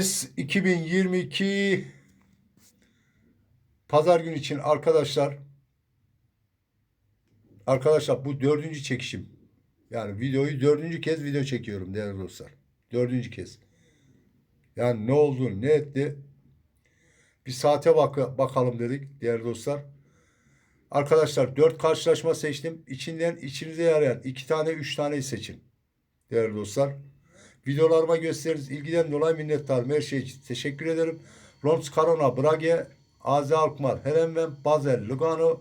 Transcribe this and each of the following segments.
2022 Pazar günü için arkadaşlar Arkadaşlar bu dördüncü çekişim. Yani videoyu dördüncü kez video çekiyorum değerli dostlar. Dördüncü kez. Yani ne oldu ne etti bir saate bak bakalım dedik değerli dostlar. Arkadaşlar dört karşılaşma seçtim. İçinden içinize yarayan iki tane üç taneyi seçin. Değerli dostlar. Videolarıma gösteririz. İlgiden dolayı minnettarım. Her şey için teşekkür ederim. Lons Carona, Brage, AZ Alkmaar, Herenven, Basel, Lugano,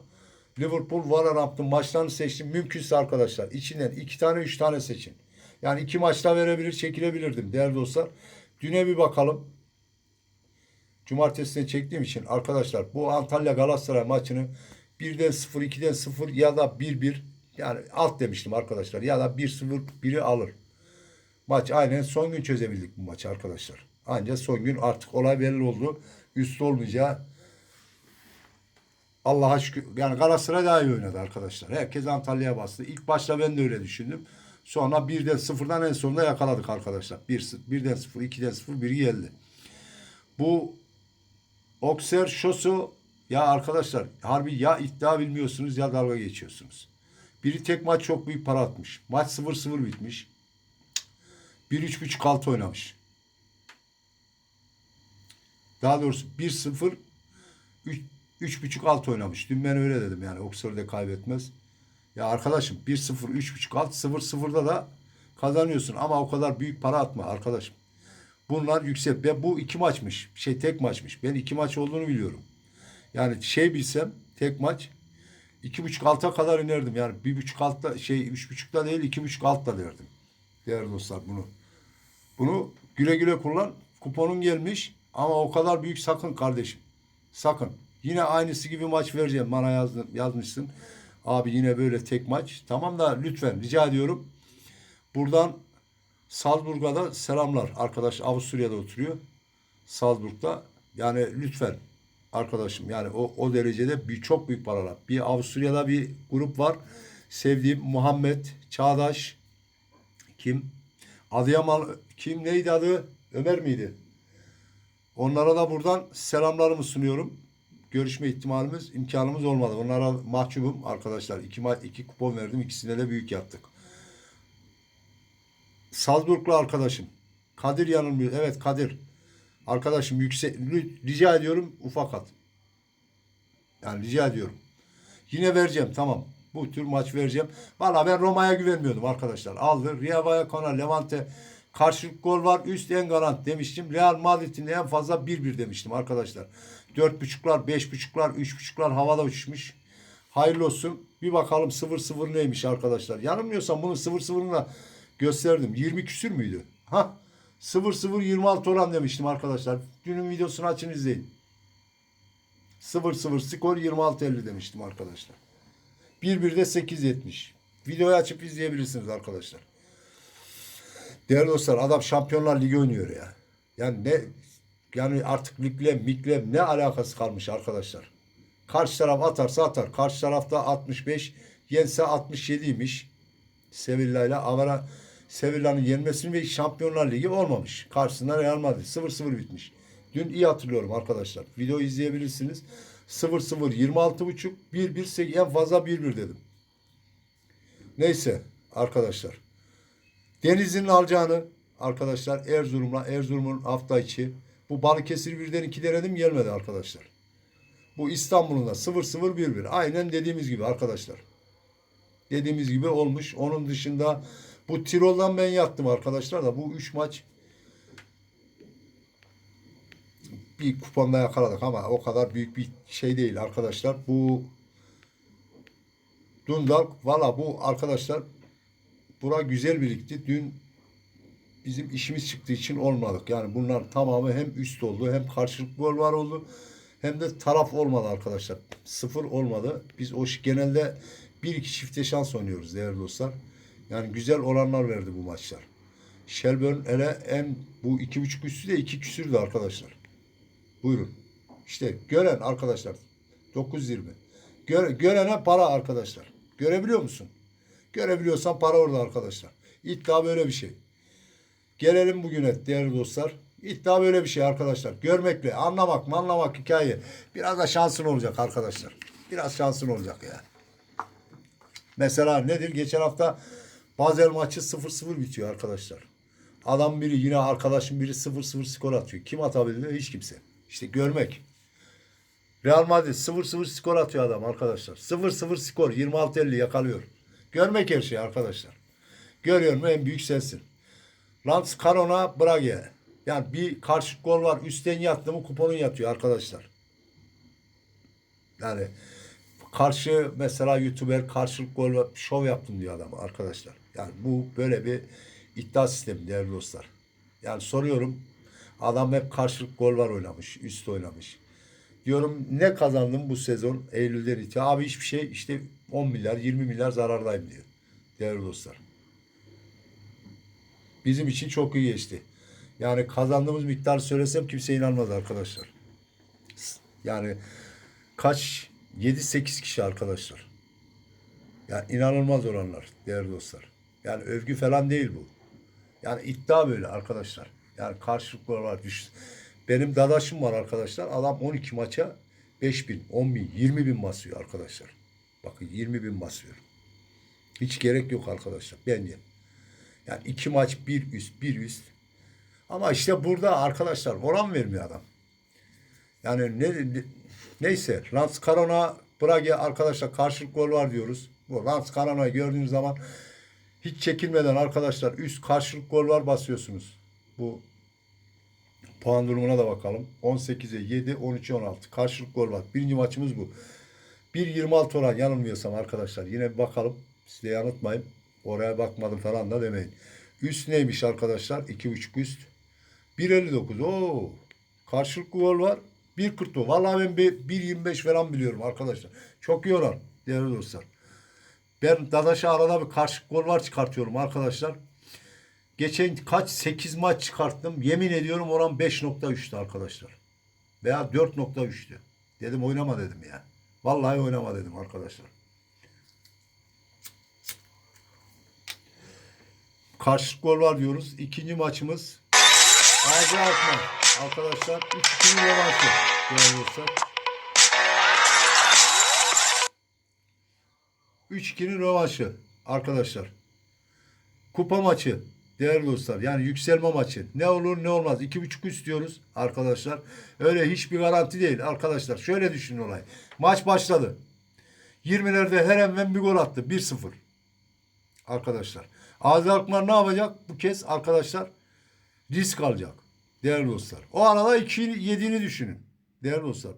Liverpool, Wolverhampton maçlarını seçtim. Mümkünse arkadaşlar içinden iki tane üç tane seçin. Yani iki maçta verebilir, çekilebilirdim değerli dostlar. Düne bir bakalım. Cumartesine çektiğim için arkadaşlar bu Antalya Galatasaray maçını 1'den 0, 2'den 0 ya da 1-1 yani alt demiştim arkadaşlar ya da 1-0 biri alır. Maç aynen son gün çözebildik bu maçı arkadaşlar. Ancak son gün artık olay belli oldu. Üstü olmayacağı Allah'a şükür. Yani Galatasaray daha iyi oynadı arkadaşlar. Herkes Antalya'ya bastı. İlk başta ben de öyle düşündüm. Sonra birden sıfırdan en sonunda yakaladık arkadaşlar. Bir, birden sıfır, ikiden sıfır, biri geldi. Bu Okser Şosu ya arkadaşlar harbi ya iddia bilmiyorsunuz ya dalga geçiyorsunuz. Biri tek maç çok büyük para atmış. Maç 0-0 bitmiş. 1-3.5 altı oynamış. Daha doğrusu 1-0 3.5 alt oynamış. Dün ben öyle dedim yani Oxford'da kaybetmez. Ya arkadaşım 1-0 3.5 alt 0-0'da da kazanıyorsun ama o kadar büyük para atma arkadaşım. Bunlar yüksek. Ve bu iki maçmış. Şey tek maçmış. Ben iki maç olduğunu biliyorum. Yani şey bilsem tek maç iki buçuk alta kadar inerdim. Yani bir buçuk altta şey üç buçukta değil iki buçuk altta derdim. Değerli dostlar bunu. Bunu güle güle kullan. Kuponun gelmiş ama o kadar büyük sakın kardeşim. Sakın. Yine aynısı gibi maç vereceğim. Bana yazdın, yazmışsın. Abi yine böyle tek maç. Tamam da lütfen rica ediyorum. Buradan Salzburg'a da selamlar. Arkadaş Avusturya'da oturuyor. Salzburg'da. Yani lütfen arkadaşım yani o, o derecede bir, çok büyük paralar. Bir Avusturya'da bir grup var. Sevdiğim Muhammed Çağdaş kim? Adıyaman kim neydi adı? Ömer miydi? Onlara da buradan selamlarımı sunuyorum. Görüşme ihtimalimiz, imkanımız olmadı. Onlara mahcubum arkadaşlar. İki, iki kupon verdim. İkisine de büyük yaptık. Salzburglu arkadaşım. Kadir yanılmıyor. Evet Kadir. Arkadaşım yüksek rica ediyorum ufak at. Yani rica ediyorum. Yine vereceğim tamam. Bu tür maç vereceğim. Valla ben Roma'ya güvenmiyordum arkadaşlar. Aldı. Ria Vallecano, Levante karşılık gol var. Üst en garant demiştim. Real Madrid'in en fazla 1-1 demiştim arkadaşlar. 4.5'lar, 5.5'lar, 3.5'lar havada uçmuş. Hayırlı olsun. Bir bakalım 0-0 neymiş arkadaşlar. Yanılmıyorsam bunun 0-0'ını da gösterdim. 20 küsür müydü? Ha 0-0-26 oran demiştim arkadaşlar. Dünün videosunu açın izleyin. 0-0 skor 26-50 demiştim arkadaşlar. 1-1'de 8-70. Videoyu açıp izleyebilirsiniz arkadaşlar. Değerli dostlar adam Şampiyonlar Ligi oynuyor ya. Yani ne yani artık ligle mikle ne alakası kalmış arkadaşlar. Karşı taraf atarsa atar. Karşı tarafta 65 yense 67'ymiş. Sevilla ile Avara Sevilla'nın yenmesini ve Şampiyonlar Ligi olmamış. Karşısında Real Madrid 0-0 bitmiş. Dün iyi hatırlıyorum arkadaşlar. Video izleyebilirsiniz. 0-0 26.5 1-1 en fazla 1-1 dedim. Neyse arkadaşlar. Denizli'nin alacağını arkadaşlar Erzurum'la Erzurum'un hafta içi bu Balıkesir birden iki denedim gelmedi arkadaşlar. Bu İstanbul'un da 0-0-1-1. Aynen dediğimiz gibi arkadaşlar. Dediğimiz gibi olmuş. Onun dışında bu Tirol'dan ben yattım arkadaşlar da bu üç maç bir kuponda yakaladık ama o kadar büyük bir şey değil arkadaşlar. Bu Dundalk valla bu arkadaşlar bura güzel birlikti. Dün bizim işimiz çıktığı için olmadık. Yani bunlar tamamı hem üst oldu hem karşılık gol var oldu hem de taraf olmadı arkadaşlar. Sıfır olmadı. Biz o genelde bir iki çifte şans oynuyoruz değerli dostlar. Yani güzel oranlar verdi bu maçlar. Shelburne ele en bu iki buçuk üstü de iki küsürdü arkadaşlar. Buyurun. İşte gören arkadaşlar 9.20. Gö görene para arkadaşlar. Görebiliyor musun? Görebiliyorsan para orada arkadaşlar. İddia böyle bir şey. Gelelim bugüne değerli dostlar. İddia böyle bir şey arkadaşlar. Görmekle, anlamak, anlamak hikaye. Biraz da şansın olacak arkadaşlar. Biraz şansın olacak yani. Mesela nedir? Geçen hafta Basel maçı 0-0 bitiyor arkadaşlar. Adam biri yine arkadaşım biri 0-0 skor atıyor. Kim atabilir? Hiç kimse. İşte görmek. Real Madrid 0-0 skor atıyor adam arkadaşlar. 0-0 skor 26-50 yakalıyor. Görmek her şey arkadaşlar. Görüyor mu en büyük sensin. Lance Carona Brage. Yani bir karşı gol var. Üstten yattı mı kuponun yatıyor arkadaşlar. Yani karşı mesela YouTuber karşılık gol şov yaptım diyor adam arkadaşlar. Yani bu böyle bir iddia sistemi değerli dostlar. Yani soruyorum adam hep karşılık gol var oynamış, üst oynamış. Diyorum ne kazandım bu sezon Eylül'den itibaren? Abi hiçbir şey işte 10 milyar 20 milyar zarardayım diyor. Değerli dostlar. Bizim için çok iyi geçti. Yani kazandığımız miktarı söylesem kimse inanmaz arkadaşlar. Yani kaç 7-8 kişi arkadaşlar. Yani inanılmaz oranlar değerli dostlar. Yani övgü falan değil bu. Yani iddia böyle arkadaşlar. Yani karşılıklı var. Benim dadaşım var arkadaşlar. Adam 12 maça 5 bin, 10 bin, 20 bin basıyor arkadaşlar. Bakın 20 bin basıyor. Hiç gerek yok arkadaşlar bence. Yani iki maç bir üst, bir üst. Ama işte burada arkadaşlar oran vermiyor adam. Yani ne, ne- neyse Lance Carona Brage arkadaşlar karşılık gol var diyoruz. Bu Lance Carona'yı gördüğünüz zaman hiç çekinmeden arkadaşlar üst karşılık gol var basıyorsunuz. Bu puan durumuna da bakalım. 18'e 7, 13'e 16. Karşılık gol var. Birinci maçımız bu. 1.26 oran yanılmıyorsam arkadaşlar. Yine bir bakalım. Size yanıltmayın. Oraya bakmadım falan da demeyin. Üst neymiş arkadaşlar? 2.5 üst. 1.59. Oo. Karşılıklı gol var. 1.40. Vallahi ben bir 1.25 falan biliyorum arkadaşlar. Çok iyi oran değerli dostlar. Ben Dadaş'a arada bir karşılık gol var çıkartıyorum arkadaşlar. Geçen kaç 8 maç çıkarttım. Yemin ediyorum oran 5.3'tü arkadaşlar. Veya 4.3'tü. Dedim oynama dedim ya. Vallahi oynama dedim arkadaşlar. Karşılık gol var diyoruz. İkinci maçımız Ağzı atma. Arkadaşlar 3 2'nin rövanşı. Değerli dostlar. 3-2'nin rövanşı arkadaşlar. Kupa maçı değerli dostlar. Yani yükselme maçı. Ne olur ne olmaz. 2.5 üst diyoruz arkadaşlar. Öyle hiçbir garanti değil arkadaşlar. Şöyle düşünün olay. Maç başladı. 20'lerde her hemen bir gol attı. 1-0. Arkadaşlar. Azi Akmar ne yapacak bu kez arkadaşlar? Risk alacak. Değerli dostlar. O arada 2 yediğini düşünün. Değerli dostlar.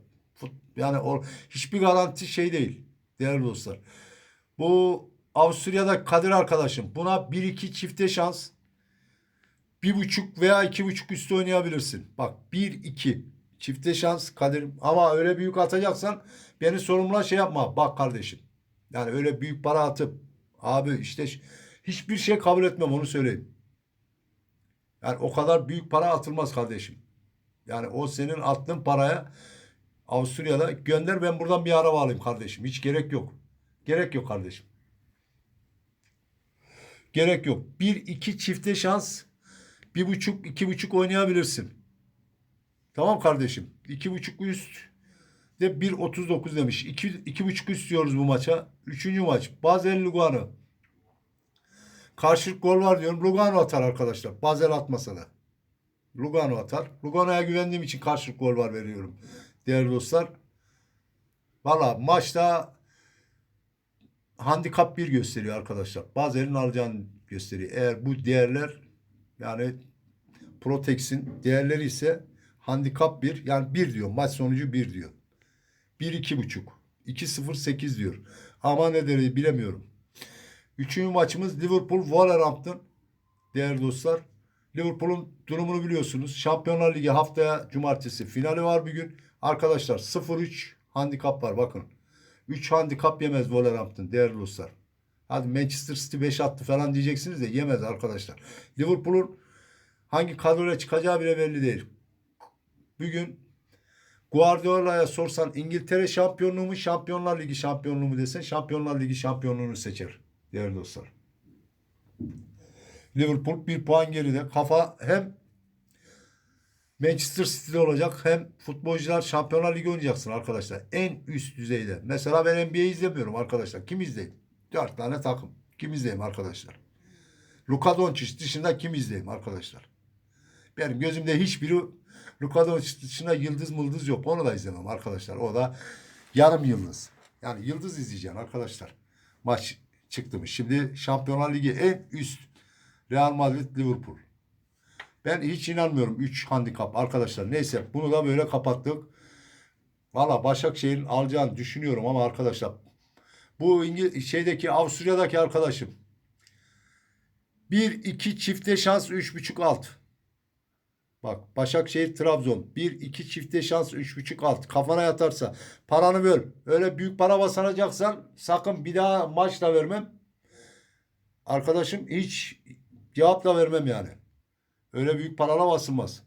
Yani o hiçbir garanti şey değil. Değerli dostlar. Bu Avusturya'da Kadir arkadaşım. Buna 1-2 çifte şans. Bir buçuk veya iki buçuk üstü oynayabilirsin. Bak 1-2 çifte şans Kadir. Ama öyle büyük atacaksan beni sorumla şey yapma. Bak kardeşim. Yani öyle büyük para atıp abi işte hiçbir şey kabul etmem onu söyleyeyim. Yani o kadar büyük para atılmaz kardeşim. Yani o senin attığın paraya Avusturya'da gönder ben buradan bir araba alayım kardeşim. Hiç gerek yok. Gerek yok kardeşim. Gerek yok. Bir iki çifte şans bir buçuk iki buçuk oynayabilirsin. Tamam kardeşim. İki buçuk üst de 1.39 demiş. İki, iki buçuk üst diyoruz bu maça. Üçüncü maç. Basel Lugano. Karşılık gol var diyorum. Lugano atar arkadaşlar. Basel atmasa da. Lugano atar. Lugano'ya güvendiğim için karşılık gol var veriyorum. Değerli dostlar. Valla maçta handikap 1 gösteriyor arkadaşlar. Bazel'in alacağını gösteriyor. Eğer bu değerler yani Protex'in değerleri ise handikap 1 yani 1 diyor. Maç sonucu 1 diyor. 1 2 buçuk. 2 0 8 diyor. Ama ne deri bilemiyorum. Üçüncü maçımız Liverpool Wolverhampton. Değerli dostlar. Liverpool'un durumunu biliyorsunuz. Şampiyonlar Ligi haftaya cumartesi finali var bir gün. Arkadaşlar 0-3 handikap var bakın. 3 handikap yemez Wolverhampton değerli dostlar. Hadi Manchester City 5 attı falan diyeceksiniz de yemez arkadaşlar. Liverpool'un hangi kadroya çıkacağı bile belli değil. Bugün Guardiola'ya sorsan İngiltere şampiyonluğu mu Şampiyonlar Ligi şampiyonluğu mu desen Şampiyonlar Ligi şampiyonluğunu seçer değerli dostlar. Liverpool bir puan geride. Kafa hem Manchester City'de olacak hem futbolcular Şampiyonlar Ligi oynayacaksın arkadaşlar. En üst düzeyde. Mesela ben NBA izlemiyorum arkadaşlar. Kim izleyeyim? Dört tane takım. Kim izleyeyim arkadaşlar? Luka Doncic dışında kim izleyeyim arkadaşlar? Benim gözümde hiçbiri Luka Doncic dışında yıldız mıldız yok. Onu da izlemem arkadaşlar. O da yarım yıldız. Yani yıldız izleyeceğim arkadaşlar. Maç çıktı? Şimdi Şampiyonlar Ligi en üst Real Madrid Liverpool. Ben hiç inanmıyorum 3 handikap arkadaşlar. Neyse bunu da böyle kapattık. Valla Başakşehir'in alacağını düşünüyorum ama arkadaşlar bu İngil şeydeki Avusturya'daki arkadaşım 1 2 çifte şans 3.5 alt. Bak Başakşehir Trabzon 1 2 çifte şans 3.5 alt. Kafana yatarsa paranı böl. Öyle büyük para basanacaksan sakın bir daha maç da vermem. Arkadaşım hiç cevap da vermem yani. Öyle büyük paralar basılmaz.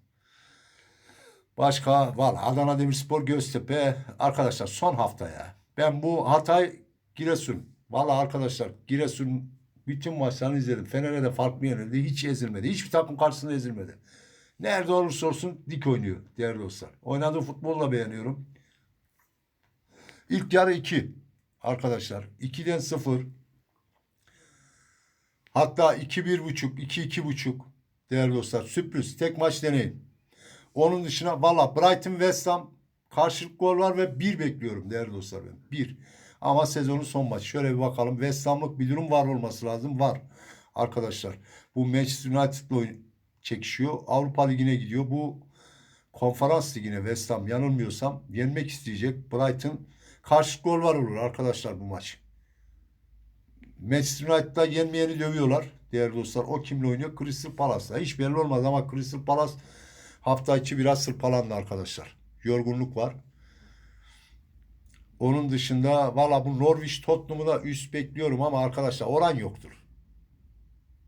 Başka var. Adana Demirspor Göztepe. Arkadaşlar son hafta ya. Ben bu Hatay Giresun. Valla arkadaşlar Giresun bütün maçlarını izledim. Fener'e de farklı yenildi. Hiç ezilmedi. Hiçbir takım karşısında ezilmedi. Nerede olursa olsun dik oynuyor değerli dostlar. Oynadığı futbolu da beğeniyorum. İlk yarı 2 arkadaşlar. 2'den 0. Hatta 2-1,5, 2-2,5 değerli dostlar. Sürpriz. Tek maç deneyin. Onun dışına valla Brighton West Ham karşılık gol var ve 1 bekliyorum değerli dostlar. 1. Ama sezonun son maçı. Şöyle bir bakalım. West Ham'lık bir durum var olması lazım. Var. Arkadaşlar. Bu Manchester United'la çekişiyor. Avrupa Ligi'ne gidiyor. Bu konferans ligine West Ham yanılmıyorsam yenmek isteyecek. Brighton karşılık gol var olur arkadaşlar bu maç. Manchester United'da yenmeyeni dövüyorlar. Değerli dostlar o kimle oynuyor? Crystal Palace'la. Hiç belli olmaz ama Crystal Palace hafta içi biraz sırpalandı arkadaşlar. Yorgunluk var. Onun dışında valla bu Norwich Tottenham'ı da üst bekliyorum ama arkadaşlar oran yoktur.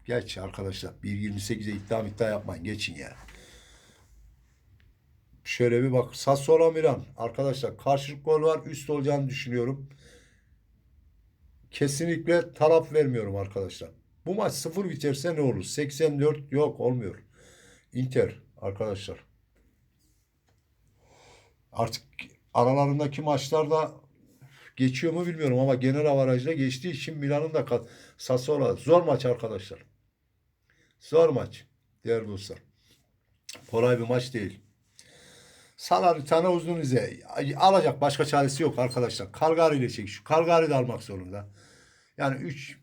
Geç arkadaşlar. 1.28'e iddia iddia yapmayın. Geçin ya. Şöyle bir bak. Sassuolo Milan. Arkadaşlar karşılık gol var. Üst olacağını düşünüyorum. Kesinlikle taraf vermiyorum arkadaşlar. Bu maç 0 biterse ne olur? 84 yok olmuyor. Inter arkadaşlar. Artık aralarındaki maçlarda geçiyor mu bilmiyorum ama genel avarajla geçtiği için Milan'ın da kat Sassuolo zor maç arkadaşlar. Zor maç değerli dostlar. Kolay bir maç değil. Tane uzun ize alacak başka çaresi yok arkadaşlar. Kalgari ile çekiş. Kalgari de almak zorunda. Yani 3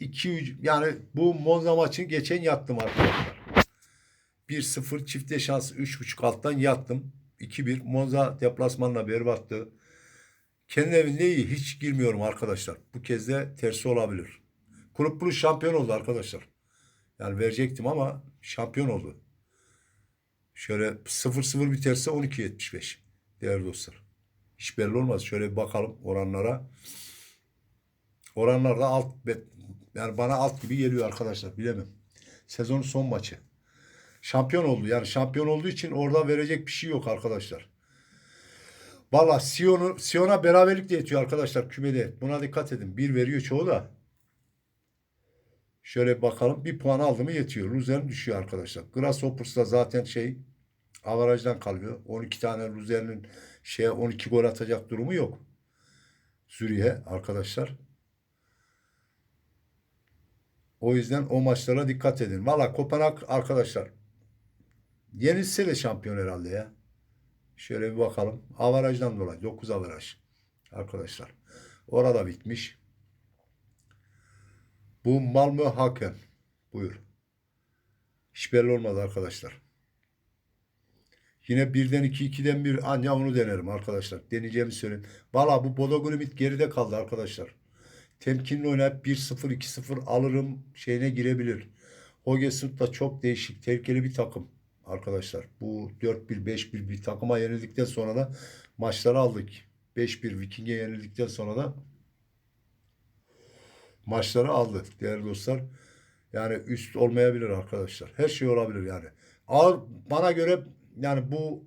2 3 yani bu Monza maçını geçen yattım arkadaşlar. 1-0 çifte şans 3.5 alttan yattım. 2-1 Monza deplasmanla berbattı. Kendi evinde iyi. Hiç girmiyorum arkadaşlar. Bu kez de tersi olabilir. Kulüp Brugge şampiyon oldu arkadaşlar. Yani verecektim ama şampiyon oldu. Şöyle 0-0 biterse 12-75 değerli dostlar. Hiç belli olmaz. Şöyle bir bakalım oranlara. Oranlar da alt yani bana alt gibi geliyor arkadaşlar. Bilemem. Sezonun son maçı. Şampiyon oldu. Yani şampiyon olduğu için orada verecek bir şey yok arkadaşlar. Valla Sion'u Sion'a beraberlik de yetiyor arkadaşlar kümede. Buna dikkat edin. Bir veriyor çoğu da. Şöyle bakalım. Bir puan aldı mı yetiyor. Luzern düşüyor arkadaşlar. Grasshoppers da zaten şey avarajdan kalıyor. 12 tane Luzern'in şeye 12 gol atacak durumu yok. Zürih'e arkadaşlar. O yüzden o maçlara dikkat edin. Valla Kopenhag arkadaşlar yenilse de şampiyon herhalde ya. Şöyle bir bakalım. Avarajdan dolayı 9 avaraj arkadaşlar. Orada bitmiş. Bu Malmö Haken. Buyur. Hiç belli olmadı arkadaşlar. Yine birden iki, ikiden bir anca onu denerim arkadaşlar. Deneyeceğimi söyleyeyim. Valla bu Bodo Glimit geride kaldı arkadaşlar. Temkinli oynayıp 1-0, 2-0 alırım şeyine girebilir. Hogesund da çok değişik, tehlikeli bir takım arkadaşlar. Bu 4-1, 5-1 bir takıma yenildikten sonra da maçları aldık. 5-1 Viking'e yenildikten sonra da maçları aldı değerli dostlar. Yani üst olmayabilir arkadaşlar. Her şey olabilir yani. Ağır bana göre yani bu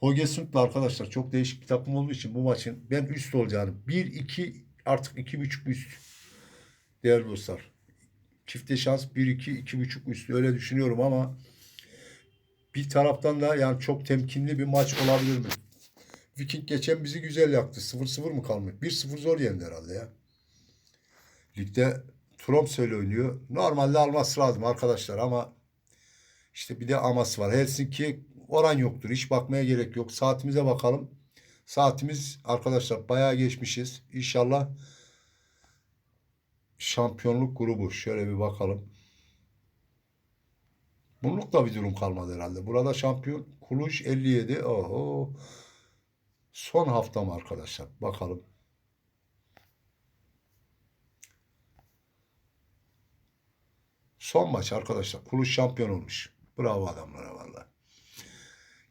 Hogesund'la arkadaşlar çok değişik bir takım olduğu için bu maçın ben üst olacağını 1-2 artık 2.5 üst değerli dostlar. Çifte şans 1-2 2.5 üst öyle düşünüyorum ama bir taraftan da yani çok temkinli bir maç olabilir mi? Viking geçen bizi güzel yaktı. 0-0 mı kalmış? 1-0 zor yendi herhalde ya. Ligde Tromsø ile oynuyor. Normalde alması lazım arkadaşlar ama işte bir de aması var. Helsinki oran yoktur. Hiç bakmaya gerek yok. Saatimize bakalım. Saatimiz arkadaşlar bayağı geçmişiz. İnşallah şampiyonluk grubu. Şöyle bir bakalım. Bunluk da bir durum kalmadı herhalde. Burada şampiyon Kuluş 57. Oho. Son hafta mı arkadaşlar? Bakalım. Son maç arkadaşlar. Kuluş şampiyon olmuş. Bravo adamlara valla.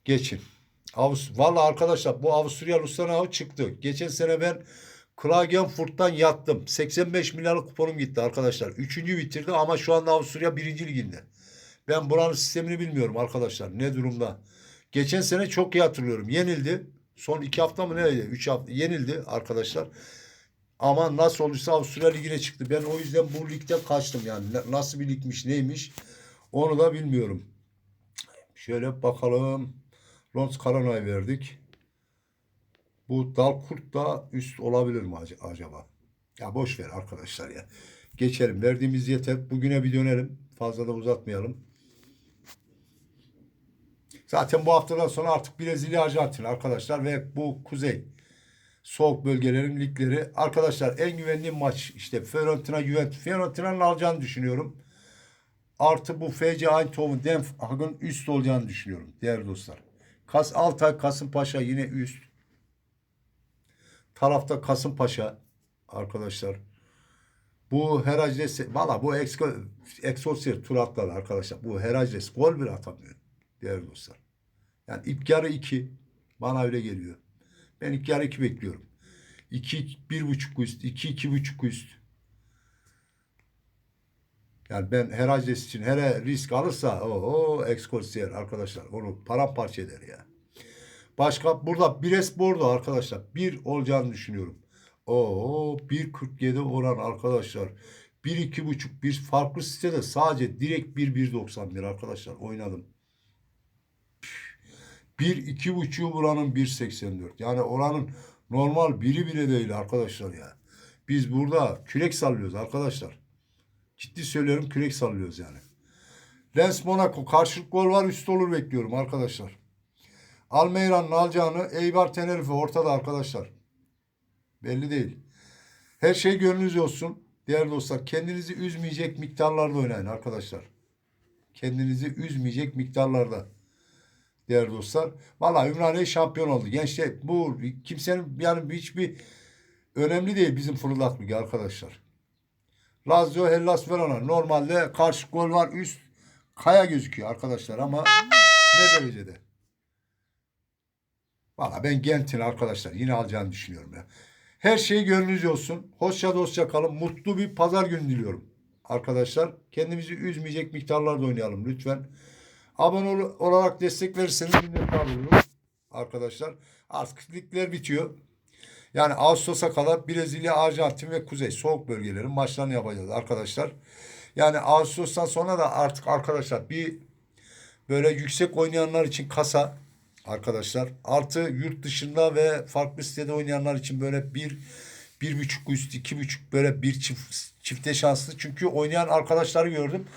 Geçin. Avus valla arkadaşlar bu Avusturya Lustenau çıktı. Geçen sene ben Klagenfurt'tan yattım. 85 milyarlık kuponum gitti arkadaşlar. Üçüncü bitirdi ama şu anda Avusturya birinci liginde. Ben buranın sistemini bilmiyorum arkadaşlar. Ne durumda? Geçen sene çok iyi hatırlıyorum. Yenildi. Son iki hafta mı neydi? Üç hafta yenildi arkadaşlar. Ama nasıl olursa Avusturya Ligi'ne çıktı. Ben o yüzden bu ligden kaçtım yani. Nasıl bir ligmiş neymiş onu da bilmiyorum. Şöyle bakalım. Lons Karanay verdik. Bu Dalkurt da üst olabilir mi ac- acaba? Ya boş ver arkadaşlar ya. Geçelim. Verdiğimiz yeter. Bugüne bir dönelim. Fazla da uzatmayalım. Zaten bu haftadan sonra artık Brezilya, Arjantin arkadaşlar ve bu kuzey soğuk bölgelerin ligleri. Arkadaşlar en güvenli maç işte Fiorentina Juventus. Fiorentina'nın alacağını düşünüyorum. Artı bu FC Eindhoven Den Haag'ın üst olacağını düşünüyorum değerli dostlar. Kas Altay Kasımpaşa yine üst. Tarafta Kasımpaşa arkadaşlar. Bu Heracles valla bu Excelsior tur atladı arkadaşlar. Bu Heracles gol bile atamıyor değerli dostlar. Yani ilk yarı 2 bana öyle geliyor. Ben ilk yarı 2 bekliyorum. 2 bir buçuk üst, 2 iki buçuk üst. Yani ben Heracles için hele risk alırsa o o arkadaşlar onu paramparça eder ya. Başka burada Bires Bordo arkadaşlar bir olacağını düşünüyorum. O 1.47 oran arkadaşlar. 1 buçuk bir farklı sitede sadece direkt 1 1.91 arkadaşlar oynadım. 1 iki buçuğu buranın 1.84. Yani oranın normal biri bile değil arkadaşlar ya. Biz burada kürek sallıyoruz arkadaşlar. Ciddi söylüyorum kürek sallıyoruz yani. Lens Monaco karşılık gol var üst olur bekliyorum arkadaşlar. Almeyra'nın alacağını Eibar Tenerife ortada arkadaşlar. Belli değil. Her şey gönlünüzce olsun. Değerli dostlar kendinizi üzmeyecek miktarlarda oynayın arkadaşlar. Kendinizi üzmeyecek miktarlarda. Değerli dostlar. Valla Ümraniye şampiyon oldu. Gençler bu kimsenin yani hiçbir önemli değil bizim fırlat ligi arkadaşlar. Lazio Hellas Verona normalde karşı gol var üst kaya gözüküyor arkadaşlar ama ne derecede? Valla ben Gent'in arkadaşlar yine alacağını düşünüyorum ya. Her şey gönlünüzce olsun. Hoşça dostça kalın. Mutlu bir pazar günü diliyorum. Arkadaşlar kendimizi üzmeyecek miktarlarda oynayalım lütfen. Abone ol- olarak destek verirseniz minnettar olurum. Arkadaşlar artık ligler bitiyor. Yani Ağustos'a kadar Brezilya, Arjantin ve Kuzey soğuk bölgelerin maçlarını yapacağız arkadaşlar. Yani Ağustos'tan sonra da artık arkadaşlar bir böyle yüksek oynayanlar için kasa arkadaşlar. Artı yurt dışında ve farklı sitede oynayanlar için böyle bir bir buçuk üst iki buçuk böyle bir çift çifte şanslı. Çünkü oynayan arkadaşları gördüm.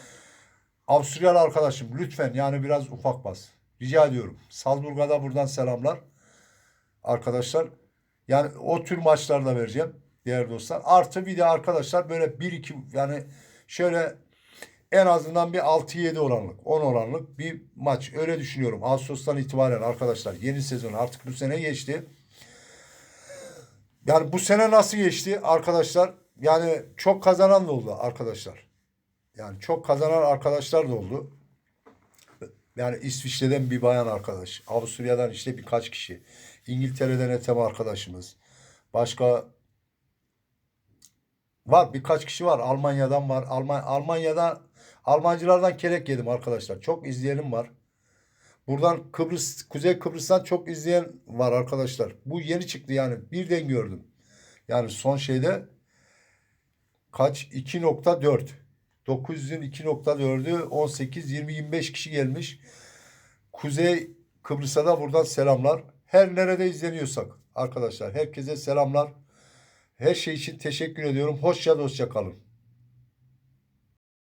Avusturyalı arkadaşım lütfen yani biraz ufak bas. Rica ediyorum. Saldurga'da buradan selamlar. Arkadaşlar yani o tür maçlarda vereceğim değerli dostlar. Artı bir de arkadaşlar böyle 1-2 yani şöyle en azından bir 6-7 oranlık 10 oranlık bir maç. Öyle düşünüyorum. Ağustos'tan itibaren arkadaşlar yeni sezon artık bu sene geçti. Yani bu sene nasıl geçti arkadaşlar? Yani çok kazanan da oldu arkadaşlar. Yani çok kazanan arkadaşlar da oldu. Yani İsviçre'den bir bayan arkadaş. Avusturya'dan işte birkaç kişi. İngiltere'den Ethem arkadaşımız. Başka var birkaç kişi var. Almanya'dan var. Alman Almanya'da Almancılardan kelek yedim arkadaşlar. Çok izleyenim var. Buradan Kıbrıs, Kuzey Kıbrıs'tan çok izleyen var arkadaşlar. Bu yeni çıktı yani. Birden gördüm. Yani son şeyde kaç? 2.4. 900'ün 2.4'ü 18, 20, 25 kişi gelmiş. Kuzey Kıbrıs'a da buradan selamlar. Her nerede izleniyorsak arkadaşlar herkese selamlar. Her şey için teşekkür ediyorum. Hoşça dostça kalın.